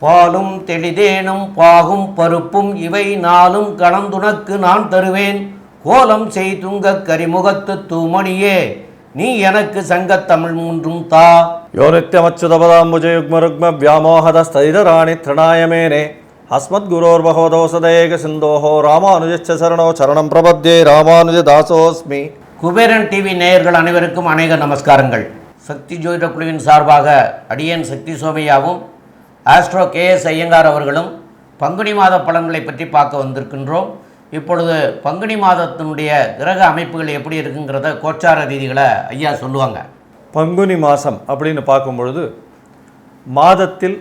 பாலும் தெளிதேனும் பாகும் பருப்பும் இவை நாளும் கலந்துனக்கு நான் தருவேன். கோலம் செய்துங்க கரிமுகத்து தூமணியே நீ எனக்கு சங்கத்தமிழ் மூன்றும் தா. யோனித்யமச்சுதபதாம்புஜயுக்மருக்ம வியாமோகதஸ்திதராணி திரணாயமேனே. அஸ்மத் குரோர் பகவதோசதேக சிந்தோஹோ ராமானுஜச்சரணோ சரணம் பிரபத்யே ராமானுஜ தாசோஸ்மி. குபேரன் டிவி நேயர்கள் அனைவருக்கும் அநேக நமஸ்காரங்கள். சக்தி ஜோதிட குழுவின் சார்பாக அடியேன் சக்தி சோமையாவும் ஆஸ்ட்ரோ கேஎஸ் ஐயங்கார் அவர்களும் பங்குனி மாத பலன்களை பற்றி பார்க்க வந்திருக்கின்றோம். இப்பொழுது பங்குனி மாதத்தினுடைய கிரக அமைப்புகள் எப்படி இருக்குங்கிறத கோச்சார ரீதிகளை ஐயா சொல்லுவாங்க. பங்குனி மாதம் அப்படின்னு பார்க்கும் பொழுது மாதத்தில்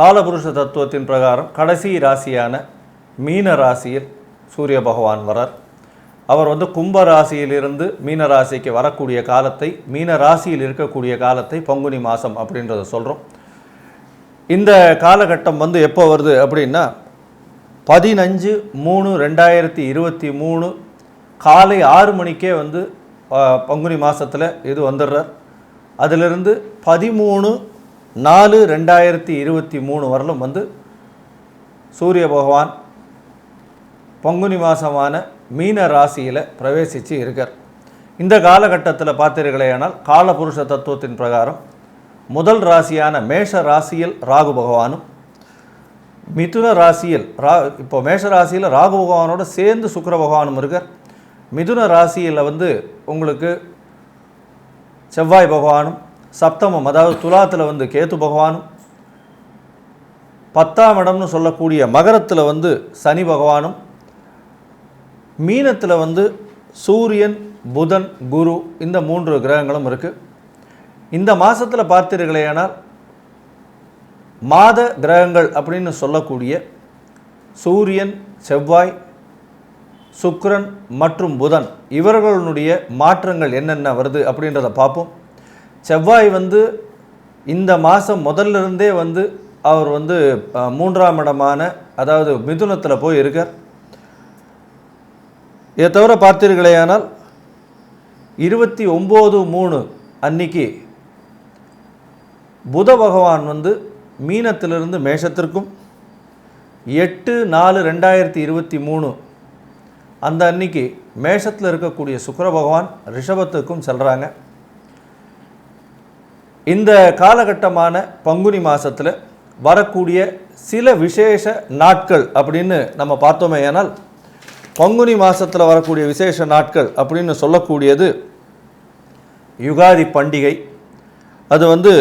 காலபுருஷ தத்துவத்தின் பிரகாரம் கடைசி ராசியான மீன ராசியில் சூரிய பகவான் வரார். அவர் வந்து கும்ப ராசியிலிருந்து மீன ராசிக்கு வரக்கூடிய காலத்தை மீன ராசியில் இருக்கக்கூடிய காலத்தை பங்குனி மாதம் அப்படின்றத சொல்கிறோம் இந்த காலகட்டம் வந்து எப்போ வருது அப்படின்னா பதினஞ்சு மூணு ரெண்டாயிரத்தி இருபத்தி மூணு காலை ஆறு மணிக்கே வந்து பங்குனி மாதத்தில் இது வந்துடுறார். அதிலிருந்து பதிமூணு நாலு ரெண்டாயிரத்தி இருபத்தி மூணு வரலும் வந்து சூரிய பகவான் பங்குனி மாதமான மீன ராசியில் பிரவேசித்து இருக்கார். இந்த காலகட்டத்தில் பார்த்தீர்களேயானால் காலபுருஷ தத்துவத்தின் பிரகாரம் முதல் ராசியான மேஷ ராசியில் ராகு பகவானும் மிதுன ராசியில் ரா இப்போ மேஷ ராசியில் ராகு பகவானோட சேர்ந்து சுக்கிர பகவானும் இருக்கார். மிதுன ராசியில் வந்து உங்களுக்கு செவ்வாய் பகவானும் சப்தமம் அதாவது துலாத்தில் வந்து கேத்து பகவானும் பத்தாம் இடம்னு சொல்லக்கூடிய மகரத்தில் வந்து சனி பகவானும் மீனத்தில் வந்து சூரியன் புதன் குரு இந்த மூன்று கிரகங்களும் இருக்குது இந்த மாதத்தில் பார்த்தீர்களேனால் மாத கிரகங்கள் அப்படின்னு சொல்லக்கூடிய சூரியன் செவ்வாய் சுக்ரன் மற்றும் புதன் இவர்களுடைய மாற்றங்கள் என்னென்ன வருது அப்படின்றத பார்ப்போம். செவ்வாய் வந்து இந்த மாதம் முதல்ல இருந்தே வந்து அவர் வந்து மூன்றாம் இடமான அதாவது மிதுனத்தில் போய் இருக்கார் இதை தவிர பார்த்தீர்களேயானால் இருபத்தி ஒம்பது மூணு அன்னைக்கு புத பகவான் வந்து மீனத்திலிருந்து மேஷத்திற்கும் எட்டு நாலு ரெண்டாயிரத்தி இருபத்தி மூணு அந்த அன்னைக்கு மேஷத்தில் இருக்கக்கூடிய சுக்கர பகவான் ரிஷபத்துக்கும் செல்கிறாங்க இந்த காலகட்டமான பங்குனி மாதத்தில் வரக்கூடிய சில விசேஷ நாட்கள் அப்படின்னு நம்ம பார்த்தோமே ஏனால் பங்குனி மாதத்தில் வரக்கூடிய விசேஷ நாட்கள் அப்படின்னு சொல்லக்கூடியது யுகாதி பண்டிகை. அது வந்து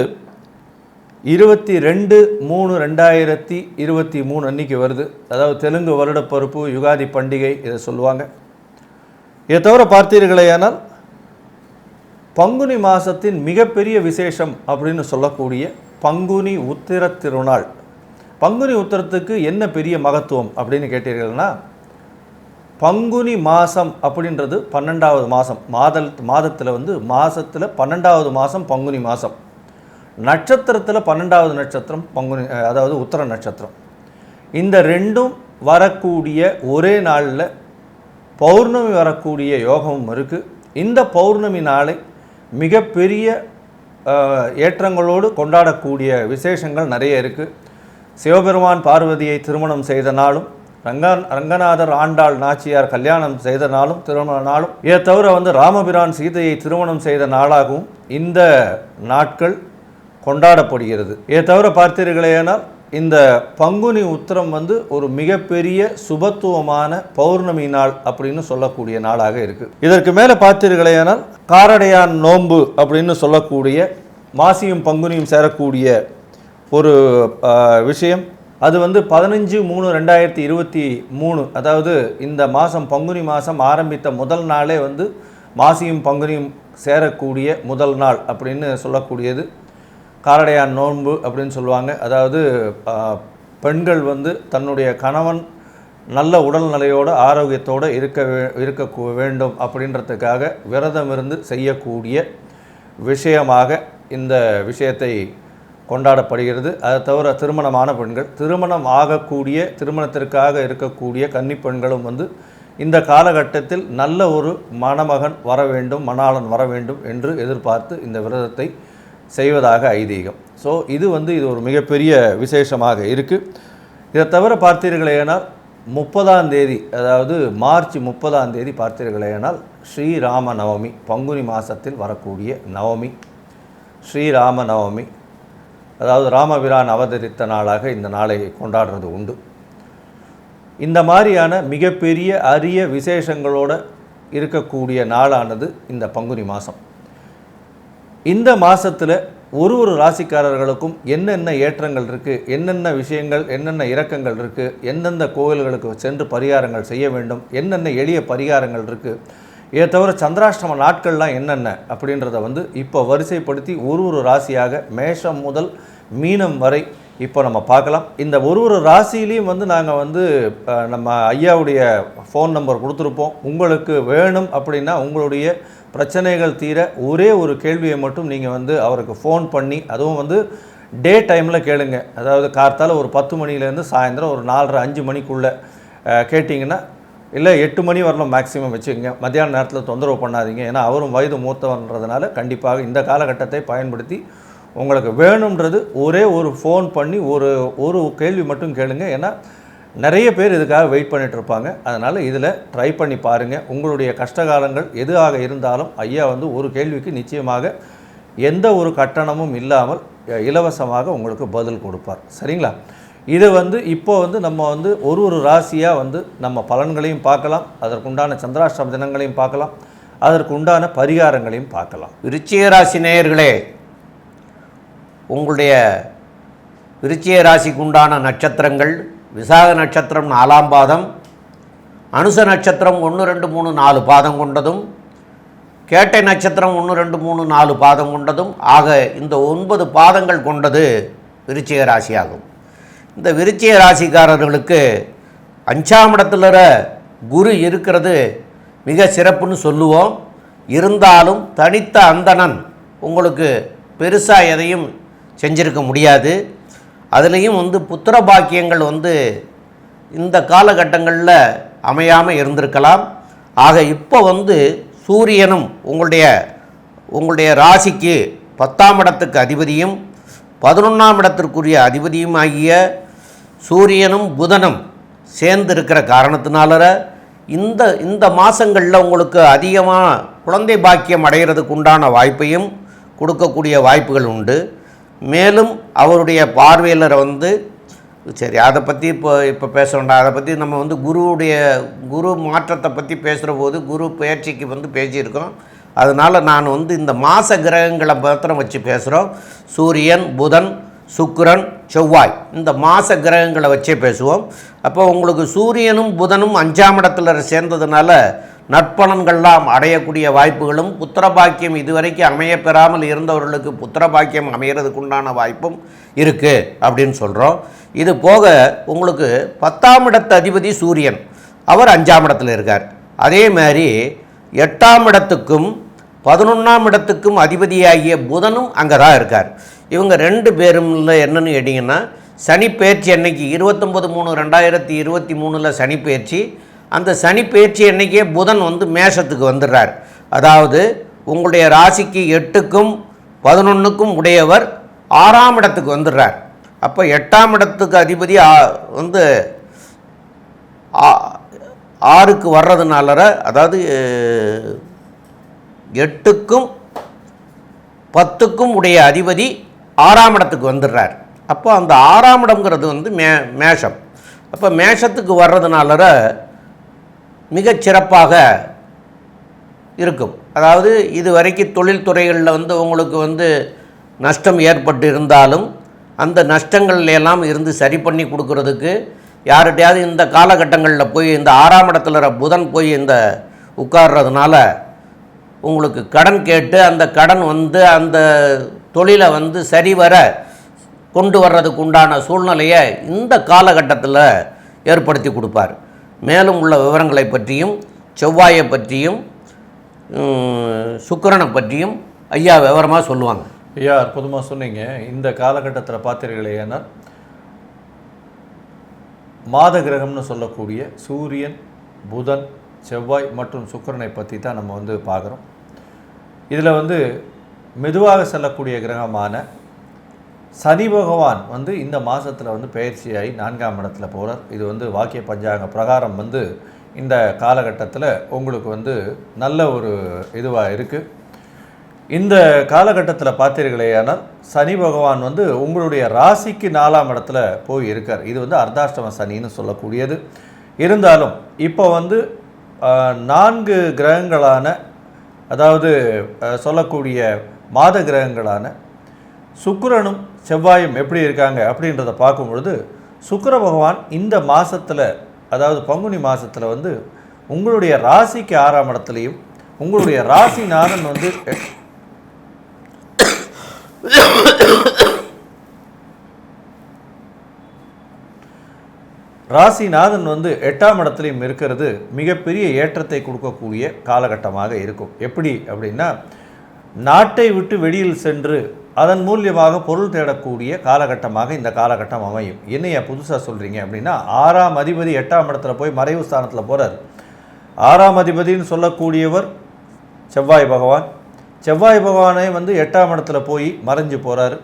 இருபத்தி ரெண்டு மூணு ரெண்டாயிரத்தி இருபத்தி மூணு அன்னைக்கு வருது. அதாவது தெலுங்கு வருடப்பருப்பு யுகாதி பண்டிகை இதை சொல்லுவாங்க. இதை தவிர பார்த்தீர்களேயானால் பங்குனி மாதத்தின் மிகப்பெரிய விசேஷம் அப்படின்னு சொல்லக்கூடிய பங்குனி உத்திர திருநாள். பங்குனி உத்திரத்துக்கு என்ன பெரிய மகத்துவம் அப்படின்னு கேட்டீர்கள்னா பங்குனி மாதம் அப்படின்றது பன்னெண்டாவது மாதம் மாதல் மாதத்தில் வந்து மாதத்தில் பன்னெண்டாவது மாதம் பங்குனி மாதம் நட்சத்திரத்தில் பன்னெண்டாவது நட்சத்திரம் பங்குனி அதாவது உத்தர நட்சத்திரம். இந்த ரெண்டும் வரக்கூடிய ஒரே நாளில் பௌர்ணமி வரக்கூடிய யோகமும் இருக்குது இந்த பௌர்ணமி நாளை மிகப்பெரிய ஏற்றங்களோடு கொண்டாடக்கூடிய விசேஷங்கள் நிறைய இருக்குது சிவபெருமான் பார்வதியை திருமணம் செய்த நாளும் ரங்கா ரங்கநாதர் ஆண்டாள் நாச்சியார் கல்யாணம் செய்த நாளும் திருமண நாளும். இதை தவிர வந்து ராமபிரான் சீதையை திருமணம் செய்த நாளாகவும் இந்த நாட்கள் கொண்டாடப்படுகிறது. இதை தவிர பார்த்தீர்களேனால் இந்த பங்குனி உத்திரம் வந்து ஒரு மிகப்பெரிய சுபத்துவமான பௌர்ணமி நாள் அப்படின்னு சொல்லக்கூடிய நாளாக இருக்குது இதற்கு மேலே பார்த்தீர்களேனால் காரடையான் நோன்பு அப்படின்னு சொல்லக்கூடிய மாசியும் பங்குனியும் சேரக்கூடிய ஒரு விஷயம். அது வந்து பதினஞ்சு மூணு ரெண்டாயிரத்தி இருபத்தி மூணு. அதாவது இந்த மாதம் பங்குனி மாதம் ஆரம்பித்த முதல் நாளே வந்து மாசியும் பங்குனியும் சேரக்கூடிய முதல் நாள் அப்படின்னு சொல்லக்கூடியது. காரடையான் நோன்பு அப்படின்னு சொல்லுவாங்க. அதாவது பெண்கள் வந்து தன்னுடைய கணவன் நல்ல உடல்நிலையோடு ஆரோக்கியத்தோடு இருக்க வே- இருக்க வேண்டும் அப்படின்றதுக்காக விரதம் இருந்து செய்யக்கூடிய விஷயமாக இந்த விஷயத்தை கொண்டாடப்படுகிறது. அதை தவிர திருமணமான பெண்கள் திருமணம் ஆகக்கூடிய திருமணத்திற்காக இருக்கக்கூடிய கன்னி பெண்களும் வந்து இந்த காலகட்டத்தில் நல்ல ஒரு மணமகன் வர வேண்டும் மணாளன் வர வேண்டும் என்று எதிர்பார்த்து இந்த விரதத்தை செய்வதாக ஐதீகம். ஸோ இது வந்து இது ஒரு மிகப்பெரிய விசேஷமாக இருக்குது இதை தவிர பார்த்தீர்களேனால் முப்பதாம் தேதி அதாவது மார்ச் முப்பதாம் தேதி பார்த்தீர்களேனால் ஸ்ரீராம நவமி பங்குனி மாதத்தில் வரக்கூடிய நவமி ஸ்ரீராம நவமி அதாவது ராமபிரான் அவதரித்த நாளாக இந்த நாளை கொண்டாடுறது உண்டு. இந்த மாதிரியான மிகப்பெரிய அரிய விசேஷங்களோட இருக்கக்கூடிய நாளானது இந்த பங்குனி மாதம் இந்த மாதத்தில் ஒரு ஒரு ராசிக்காரர்களுக்கும் என்னென்ன ஏற்றங்கள் இருக்குது என்னென்ன விஷயங்கள் என்னென்ன இரக்கங்கள் இருக்குது எந்தெந்த கோவில்களுக்கு சென்று பரிகாரங்கள் செய்ய வேண்டும் என்னென்ன எளிய பரிகாரங்கள் இருக்குது இதை தவிர சந்திராஷ்டம நாட்கள்லாம் என்னென்ன அப்படின்றத வந்து இப்போ வரிசைப்படுத்தி ஒரு ஒரு ராசியாக மேஷம் முதல் மீனம் வரை இப்போ நம்ம பார்க்கலாம். இந்த ஒரு ஒரு ராசியிலையும் வந்து நாங்கள் வந்து நம்ம ஐயாவுடைய ஃபோன் நம்பர் கொடுத்துருப்போம். உங்களுக்கு வேணும் அப்படின்னா உங்களுடைய பிரச்சனைகள் தீர ஒரே ஒரு கேள்வியை மட்டும் நீங்கள் வந்து அவருக்கு ஃபோன் பண்ணி அதுவும் வந்து டே டைமில் கேளுங்க. அதாவது கார்த்தால ஒரு பத்து மணிலேருந்து சாயந்தரம் ஒரு நாலரை அஞ்சு மணிக்குள்ளே கேட்டிங்கன்னா இல்லை எட்டு மணி வரலாம் மேக்ஸிமம் வச்சுக்கோங்க. மத்தியான நேரத்தில் தொந்தரவு பண்ணாதீங்க. ஏன்னா அவரும் வயது மூத்தவன்றதுனால கண்டிப்பாக இந்த காலகட்டத்தை பயன்படுத்தி உங்களுக்கு வேணுன்றது ஒரே ஒரு ஃபோன் பண்ணி ஒரு ஒரு கேள்வி மட்டும் கேளுங்க. ஏன்னா நிறைய பேர் இதுக்காக வெயிட் பண்ணிட்டு இருப்பாங்க. அதனால் இதில் ட்ரை பண்ணி பாருங்கள் உங்களுடைய கஷ்டகாலங்கள் எதுவாக இருந்தாலும் ஐயா வந்து ஒரு கேள்விக்கு நிச்சயமாக எந்த ஒரு கட்டணமும் இல்லாமல் இலவசமாக உங்களுக்கு பதில் கொடுப்பார். சரிங்களா? இது வந்து இப்போ வந்து நம்ம வந்து ஒரு ஒரு ராசியாக வந்து நம்ம பலன்களையும் பார்க்கலாம் அதற்குண்டான சந்திராஷ்டம தினங்களையும் பார்க்கலாம் அதற்குண்டான பரிகாரங்களையும் பார்க்கலாம். விருச்சிக ராசி நேயர்களே உங்களுடைய விருச்சிக ராசிக்கு உண்டான நட்சத்திரங்கள் விசாக நட்சத்திரம் நாலாம் பாதம் அனுச நட்சத்திரம் ஒன்று ரெண்டு மூணு நாலு பாதம் கொண்டதும் கேட்டை நட்சத்திரம் ஒன்று ரெண்டு மூணு நாலு பாதம் கொண்டதும் ஆக இந்த ஒன்பது பாதங்கள் கொண்டது விருச்சிக ராசியாகும் இந்த விருச்சிய ராசிக்காரர்களுக்கு அஞ்சாம் இடத்துல குரு இருக்கிறது மிக சிறப்புன்னு சொல்லுவோம். இருந்தாலும் தனித்த அந்தணன் உங்களுக்கு பெருசாக எதையும் செஞ்சிருக்க முடியாது. அதுலேயும் வந்து புத்திர பாக்கியங்கள் வந்து இந்த காலகட்டங்களில் அமையாமல் இருந்திருக்கலாம். ஆக இப்போ வந்து சூரியனும் உங்களுடைய உங்களுடைய ராசிக்கு பத்தாம் இடத்துக்கு அதிபதியும் பதினொன்றாம் இடத்திற்குரிய அதிபதியும் ஆகிய சூரியனும் புதனும் சேர்ந்து இருக்கிற காரணத்தினால இந்த இந்த மாதங்களில் உங்களுக்கு அதிகமாக குழந்தை பாக்கியம் அடைகிறதுக்கு உண்டான வாய்ப்பையும் கொடுக்கக்கூடிய வாய்ப்புகள் உண்டு. மேலும் அவருடைய பார்வையாளரை வந்து சரி அதை பற்றி இப்போ இப்போ பேச வேண்டாம். அதை பற்றி நம்ம வந்து குருவுடைய குரு மாற்றத்தை பற்றி பேசுகிற போது குரு பயிற்சிக்கு வந்து பேசியிருக்கோம். அதனால் நான் வந்து இந்த மாத கிரகங்களை மாத்திரம் வச்சு பேசுகிறோம் சூரியன் புதன் சுக்கிரன் செவ்வாய். இந்த மாச கிரகங்களை வச்சே பேசுவோம். அப்போ உங்களுக்கு சூரியனும் புதனும் அஞ்சாம் இடத்துல சேர்ந்ததுனால நற்பலன்கள்லாம் அடையக்கூடிய வாய்ப்புகளும் புத்திரபாக்கியம் இதுவரைக்கும் அமையப்பெறாமல் இருந்தவர்களுக்கு புத்திரபாக்கியம் அமைகிறதுக்கு உண்டான வாய்ப்பும் இருக்குது அப்படின்னு சொல்கிறோம் இது போக உங்களுக்கு பத்தாம் இடத்து அதிபதி சூரியன். அவர் அஞ்சாம் இடத்துல இருக்கார். அதே மாதிரி எட்டாம் இடத்துக்கும் பதினொன்றாம் இடத்துக்கும் அதிபதியாகிய புதனும் அங்கே தான் இருக்கார். இவங்க ரெண்டு பேரும் என்னென்னு கேட்டிங்கன்னா சனிப்பெயர்ச்சி அன்னைக்கு இருபத்தொம்பது மூணு ரெண்டாயிரத்தி இருபத்தி மூணில் சனிப்பெயர்ச்சி அந்த சனிப்பெயர்ச்சி அன்னைக்கே புதன் வந்து மேஷத்துக்கு வந்துடுறார். அதாவது உங்களுடைய ராசிக்கு எட்டுக்கும் பதினொன்றுக்கும் உடையவர் ஆறாம் இடத்துக்கு வந்துடுறார். அப்போ எட்டாம் இடத்துக்கு அதிபதி வந்து ஆறுக்கு வர்றதுனால அதாவது எட்டுக்கும் பத்துக்கும் உடைய அதிபதி ஆறாம் இடத்துக்கு வந்துடுறார். அப்போ அந்த ஆறாம் இடம்ங்கிறது வந்து மே மேஷம். அப்போ மேஷத்துக்கு வர்றதுனால மிகச் சிறப்பாக இருக்கும். அதாவது இது வரைக்கும் தொழில்துறைகளில் வந்து உங்களுக்கு வந்து நஷ்டம் ஏற்பட்டு இருந்தாலும் அந்த நஷ்டங்கள்ல எல்லாம் இருந்து சரி பண்ணி கொடுக்கறதுக்கு யார்கிட்டையாவது இந்த காலகட்டங்களில் போய் இந்த ஆறாம் இடத்துல புதன் போய் இந்த உட்கார்றதுனால உங்களுக்கு கடன் கேட்டு அந்த கடன் வந்து அந்த தொழிலை வந்து சரிவர கொண்டு வர்றதுக்கு உண்டான சூழ்நிலையை இந்த காலகட்டத்தில் ஏற்படுத்தி கொடுப்பார். மேலும் உள்ள விவரங்களை பற்றியும் செவ்வாயை பற்றியும் சுக்கரனை சுக்கிரனை பற்றியும் ஐயா விவரமாக சொல்லுவாங்க. ஐயா அற்புதமாக சொன்னீங்க. இந்த காலகட்டத்தில் பார்த்தீர்களே ஏன்னா மாத கிரகம்னு சொல்லக்கூடிய சூரியன் புதன் செவ்வாய் மற்றும் சுக்கிரனை பற்றி தான் நம்ம வந்து பார்க்குறோம். இதில் வந்து மெதுவாக செல்லக்கூடிய கிரகமான சனி பகவான் வந்து இந்த மாதத்தில் வந்து பயிற்சியாகி நான்காம் இடத்துல போகிறார் இது வந்து வாக்கிய பஞ்சாங்க பிரகாரம் வந்து இந்த காலகட்டத்தில் உங்களுக்கு வந்து நல்ல ஒரு இதுவாக இருக்குது இந்த காலகட்டத்தில் பார்த்தீர்களேயானால் சனி பகவான் வந்து உங்களுடைய ராசிக்கு நாலாம் இடத்துல போய் இருக்கார். இது வந்து அர்த்தாஷ்டம சனின்னு சொல்லக்கூடியது. இருந்தாலும் இப்போ வந்து நான்கு கிரகங்களான அதாவது சொல்லக்கூடிய மாத கிரகங்களான சுக்கிரனும் செவ்வாயும் எப்படி இருக்காங்க அப்படின்றத பார்க்கும் பொழுது சுக்கர பகவான் இந்த மாதத்தில் அதாவது பங்குனி மாதத்தில் வந்து உங்களுடைய ராசிக்கு ஆறாம் இடத்துலையும் உங்களுடைய ராசிநாதன் வந்து ராசிநாதன் வந்து எட்டாம் இடத்துலையும் இருக்கிறது மிகப்பெரிய ஏற்றத்தை கொடுக்கக்கூடிய காலகட்டமாக இருக்கும். எப்படி அப்படின்னா நாட்டை விட்டு வெளியில் சென்று அதன் மூலியமாக பொருள் தேடக்கூடிய காலகட்டமாக இந்த காலகட்டம் அமையும். என்னையா புதுசாக சொல்கிறீங்க அப்படின்னா ஆறாம் அதிபதி எட்டாம் இடத்துல போய் மறைவு ஸ்தானத்தில் போகிறார் ஆறாம் அதிபதின்னு சொல்லக்கூடியவர் செவ்வாய் பகவான். செவ்வாய் பகவானே வந்து எட்டாம் இடத்துல போய் மறைஞ்சு போகிறார்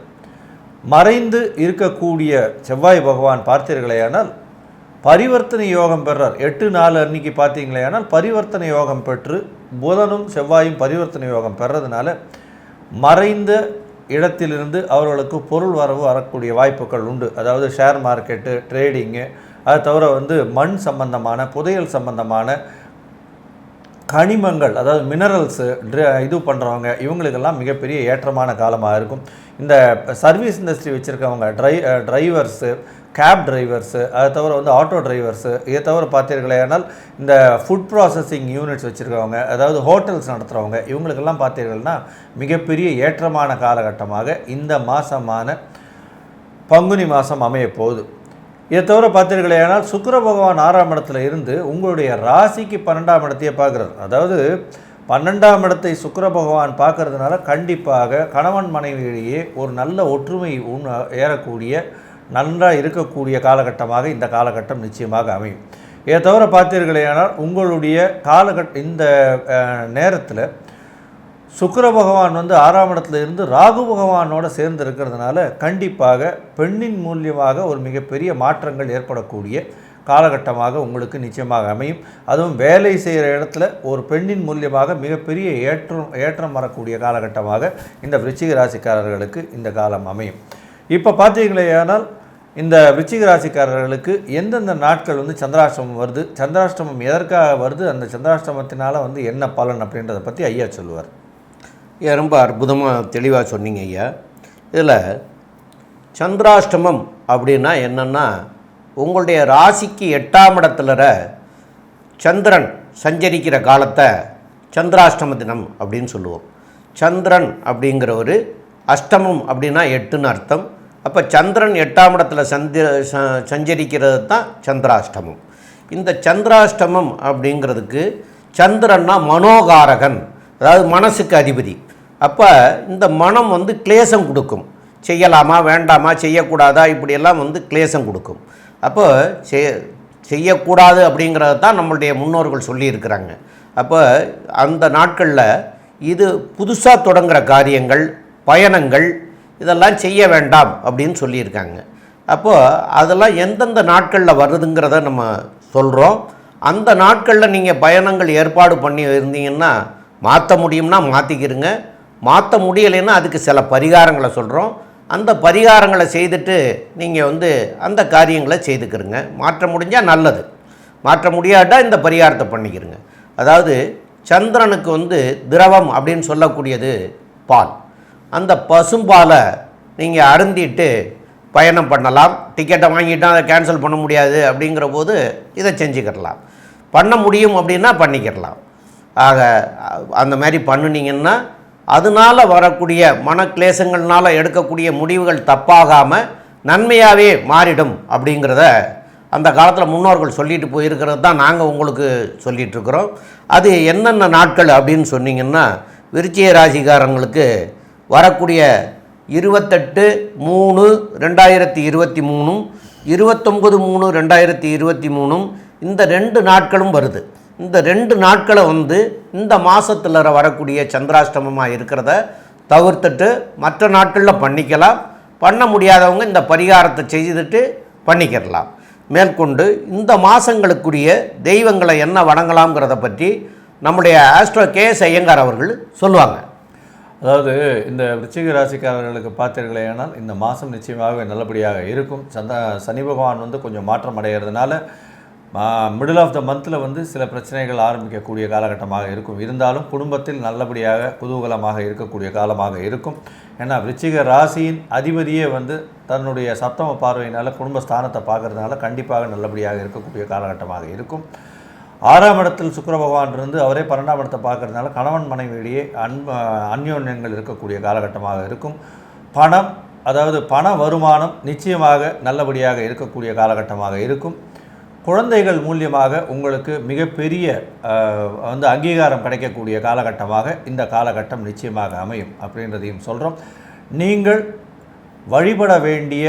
மறைந்து இருக்கக்கூடிய செவ்வாய் பகவான் பார்த்தீர்களேயானால் பரிவர்த்தனை யோகம் பெறார். எட்டு நாலு அன்னைக்கு பார்த்தீங்களேயானால் பரிவர்த்தனை யோகம் பெற்று புதனும் செவ்வாயும் பரிவர்த்தனை யோகம் பெறதுனால மறைந்த இடத்திலிருந்து அவர்களுக்கு பொருள் வரவு வரக்கூடிய வாய்ப்புகள் உண்டு. அதாவது ஷேர் மார்க்கெட்டு ட்ரேடிங்கு அது தவிர வந்து மண் சம்பந்தமான புதையல் சம்பந்தமான கனிமங்கள் அதாவது மினரல்ஸு இது பண்ணுறவங்க இவங்களுக்கெல்லாம் மிகப்பெரிய ஏற்றமான காலமாக இருக்கும். இந்த சர்வீஸ் இண்டஸ்ட்ரி வச்சுருக்கவங்க ட்ரை டிரைவர்ஸு கேப் டிரைவர்ஸு அதை தவிர வந்து ஆட்டோ டிரைவர்ஸு இதை தவிர பார்த்தீர்களேனால் இந்த ஃபுட் ப்ராசஸிங் யூனிட்ஸ் வச்சுருக்கவங்க அதாவது ஹோட்டல்ஸ் நடத்துகிறவங்க இவங்களுக்கெல்லாம் பார்த்தீர்கள்னா மிகப்பெரிய ஏற்றமான காலகட்டமாக இந்த மாதமான பங்குனி மாதம் அமைய போகுது இதை தவிர பார்த்தீர்களேனால் சுக்கர பகவான் ஆறாம் இடத்துல இருந்து உங்களுடைய ராசிக்கு பன்னெண்டாம் இடத்தையே பார்க்குறது அதாவது பன்னெண்டாம் இடத்தை சுக்கர பகவான் பார்க்கறதுனால கண்டிப்பாக கணவன் மனைவியிடையே ஒரு நல்ல ஒற்றுமை உண் ஏறக்கூடிய நன்றாக இருக்கக்கூடிய காலகட்டமாக இந்த காலகட்டம் நிச்சயமாக அமையும். இதை தவிர பார்த்தீர்களேனால் உங்களுடைய காலகட்ட இந்த நேரத்தில் சுக்கர பகவான் வந்து ஆறாம் இடத்துல இருந்து ராகு பகவானோடு சேர்ந்து இருக்கிறதுனால கண்டிப்பாக பெண்ணின் மூலியமாக ஒரு மிகப்பெரிய மாற்றங்கள் ஏற்படக்கூடிய காலகட்டமாக உங்களுக்கு நிச்சயமாக அமையும். அதுவும் வேலை செய்கிற இடத்துல ஒரு பெண்ணின் மூலியமாக மிகப்பெரிய ஏற்றம் ஏற்றம் வரக்கூடிய காலகட்டமாக இந்த விருச்சிக ராசிக்காரர்களுக்கு இந்த காலம் அமையும். இப்போ பார்த்தீங்களேயானால் இந்த விருச்சிக ராசிக்காரர்களுக்கு எந்தெந்த நாட்கள் வந்து சந்திராஷ்டமம் வருது சந்திராஷ்டமம் எதற்காக வருது அந்த சந்திராஷ்டமத்தினால் வந்து என்ன பலன் அப்படின்றத பற்றி ஐயா சொல்லுவார். ஐயா ரொம்ப அற்புதமாக தெளிவாக சொன்னீங்க ஐயா. இதில் சந்திராஷ்டமம் அப்படின்னா என்னென்னா உங்களுடைய ராசிக்கு எட்டாம் இடத்துல சந்திரன் சஞ்சரிக்கிற காலத்தை சந்திராஷ்டம தினம் அப்படின்னு சொல்லுவோம். சந்திரன் அப்படிங்கிற ஒரு அஷ்டமம் அப்படின்னா எட்டுன்னு அர்த்தம். அப்போ சந்திரன் எட்டாம் இடத்துல சந்தி ச- சஞ்சரிக்கிறது தான் சந்திராஷ்டமம். இந்த சந்திராஷ்டமம் அப்படிங்கிறதுக்கு சந்திரன்னா மனோகாரகன் அதாவது மனசுக்கு அதிபதி. அப்போ இந்த மனம் வந்து கிளேசம் கொடுக்கும். செய்யலாமா வேண்டாமா செய்யக்கூடாதா இப்படியெல்லாம் வந்து கிளேசம் கொடுக்கும். அப்போ செய் செய்யக்கூடாது அப்படிங்கிறத தான் நம்மளுடைய முன்னோர்கள் சொல்லியிருக்கிறாங்க. அப்போ அந்த நாட்களில் இது புதுசாக தொடங்குகிற காரியங்கள் பயணங்கள் இதெல்லாம் செய்ய வேண்டாம் அப்படின்னு சொல்லியிருக்காங்க. அப்போது அதெல்லாம் எந்தெந்த நாட்களில் வருதுங்கிறத நம்ம சொல்கிறோம் அந்த நாட்களில் நீங்கள் பயணங்கள் ஏற்பாடு பண்ணி இருந்தீங்கன்னா மாற்ற முடியும்னா மாற்றிக்கிறங்க மாற்ற முடியலைன்னா அதுக்கு சில பரிகாரங்களை சொல்கிறோம் அந்த பரிகாரங்களை செய்துட்டு நீங்கள் வந்து அந்த காரியங்களை செய்துக்கிறங்க. மாற்ற முடிஞ்சால் நல்லது. மாற்ற முடியாட்டால் இந்த பரிகாரத்தை பண்ணிக்கிறங்க. அதாவது சந்திரனுக்கு வந்து திரவம் அப்படின்னு சொல்லக்கூடியது பால். அந்த பசும்பாலை நீங்கள் அருந்திட்டு பயணம் பண்ணலாம். டிக்கெட்டை வாங்கிட்டால் அதை கேன்சல் பண்ண முடியாது அப்படிங்கிற போது இதை செஞ்சுக்கிடலாம். பண்ண முடியும் அப்படின்னா பண்ணிக்கிடலாம். ஆக அந்த மாதிரி பண்ணுனீங்கன்னா அதனால் வரக்கூடிய மனக்லேசங்கள்னால எடுக்கக்கூடிய முடிவுகள் தப்பாகாமல் நன்மையாகவே மாறிடும் அப்படிங்கிறத அந்த காலத்தில் முன்னோர்கள் சொல்லிட்டு போயிருக்கிறது தான் நாங்கள் உங்களுக்கு சொல்லிகிட்ருக்குறோம் அது என்னென்ன நாட்கள் அப்படின்னு சொன்னீங்கன்னா விருச்சிய ராசிக்காரங்களுக்கு வரக்கூடிய இருபத்தெட்டு மூணு ரெண்டாயிரத்தி இருபத்தி மூணும் இருபத்தொம்பது மூணு ரெண்டாயிரத்தி இருபத்தி மூணும் இந்த ரெண்டு நாட்களும் வருது. இந்த ரெண்டு நாட்களை வந்து இந்த மாதத்தில் வரக்கூடிய சந்திராஷ்டமமாக இருக்கிறத தவிர்த்துட்டு மற்ற நாட்களில் பண்ணிக்கலாம். பண்ண முடியாதவங்க இந்த பரிகாரத்தை செய்துட்டு பண்ணிக்கிடலாம். மேற்கொண்டு இந்த மாதங்களுக்குரிய தெய்வங்களை என்ன வணங்கலாம்ங்கிறத பற்றி நம்முடைய ஆஸ்ட்ரோ கே எஸ் ஐயங்கார் அவர்கள் சொல்லுவாங்க. அதாவது இந்த விருச்சிக ராசிக்காரர்களுக்கு பார்த்தீர்களே ஆனால் இந்த மாதம் நிச்சயமாகவே நல்லபடியாக இருக்கும். சந்த சனி பகவான் வந்து கொஞ்சம் மாற்றம் அடைகிறதுனால மிடில் ஆஃப் த மந்தில் வந்து சில பிரச்சனைகள் ஆரம்பிக்கக்கூடிய காலகட்டமாக இருக்கும். இருந்தாலும் குடும்பத்தில் நல்லபடியாக குதூகலமாக இருக்கக்கூடிய காலமாக இருக்கும். ஏன்னா விருச்சிக ராசியின் அதிபதியே வந்து தன்னுடைய சப்தம பார்வையினால் குடும்ப ஸ்தானத்தை பார்க்கறதுனால கண்டிப்பாக நல்லபடியாக இருக்கக்கூடிய காலகட்டமாக இருக்கும். ஆறாம் இடத்தில் சுக்கர பகவான் இருந்து அவரே பன்னெண்டாம் இடத்தை பார்க்குறதுனால கணவன் மனைவியிடையே அன்ப அந்யோன்யங்கள் இருக்கக்கூடிய காலகட்டமாக இருக்கும். பணம் அதாவது பண வருமானம் நிச்சயமாக நல்லபடியாக இருக்கக்கூடிய காலகட்டமாக இருக்கும். குழந்தைகள் மூலியமாக உங்களுக்கு மிகப்பெரிய வந்து அங்கீகாரம் கிடைக்கக்கூடிய காலகட்டமாக இந்த காலகட்டம் நிச்சயமாக அமையும் அப்படின்றதையும் சொல்கிறோம் நீங்கள் வழிபட வேண்டிய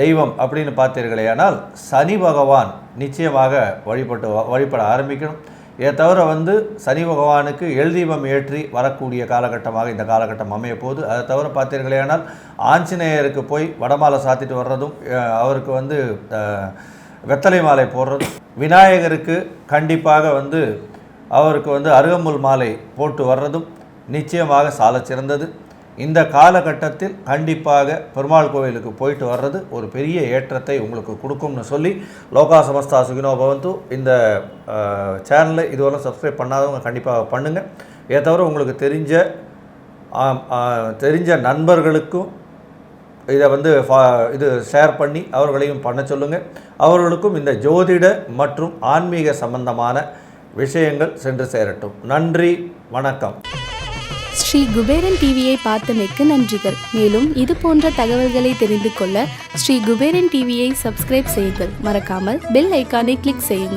தெய்வம் அப்படின்னு பார்த்தீர்களேயானால் சனி பகவான் நிச்சயமாக வழிபட்டு வழிபட ஆரம்பிக்கணும். இதை தவிர வந்து சனி பகவானுக்கு எழுதீபம் ஏற்றி வரக்கூடிய காலகட்டமாக இந்த காலகட்டம் அமைய போகுது. அதை தவிர பார்த்தீர்களேயானால் ஆஞ்சநேயருக்கு போய் வடமாலை சாத்திட்டு வர்றதும் அவருக்கு வந்து வெத்தலை மாலை போடுறதும் விநாயகருக்கு கண்டிப்பாக வந்து அவருக்கு வந்து அருகம்புல் மாலை போட்டு வர்றதும் நிச்சயமாக சாலச் சிறந்தது. இந்த காலகட்டத்தில் கண்டிப்பாக பெருமாள் கோவிலுக்கு போயிட்டு வர்றது ஒரு பெரிய ஏற்றத்தை உங்களுக்கு கொடுக்கும்னு சொல்லி லோகா சமஸ்தா சுகினோ பவந்து இந்த சேனலை இதுவரை சப்ஸ்கிரைப் பண்ணாதவங்க கண்டிப்பாக பண்ணுங்கள் இதை தவிர உங்களுக்கு தெரிஞ்ச தெரிஞ்ச நண்பர்களுக்கும் இதை வந்து ஃபா- இது ஷேர் பண்ணி அவர்களையும் பண்ண சொல்லுங்கள் அவர்களுக்கும் இந்த ஜோதிட மற்றும் ஆன்மீக சம்பந்தமான விஷயங்கள் சென்று சேரட்டும். நன்றி வணக்கம். ஸ்ரீ குபேரன் டிவியை பார்த்தமைக்கு நன்றிகள். மேலும் இது போன்ற தகவல்களை தெரிந்து கொள்ள ஸ்ரீ குபேரன் டிவியை சப்ஸ்கிரைப் செய்யுங்கள். மறக்காமல் பெல் ஐக்கானை கிளிக் செய்யுங்கள்.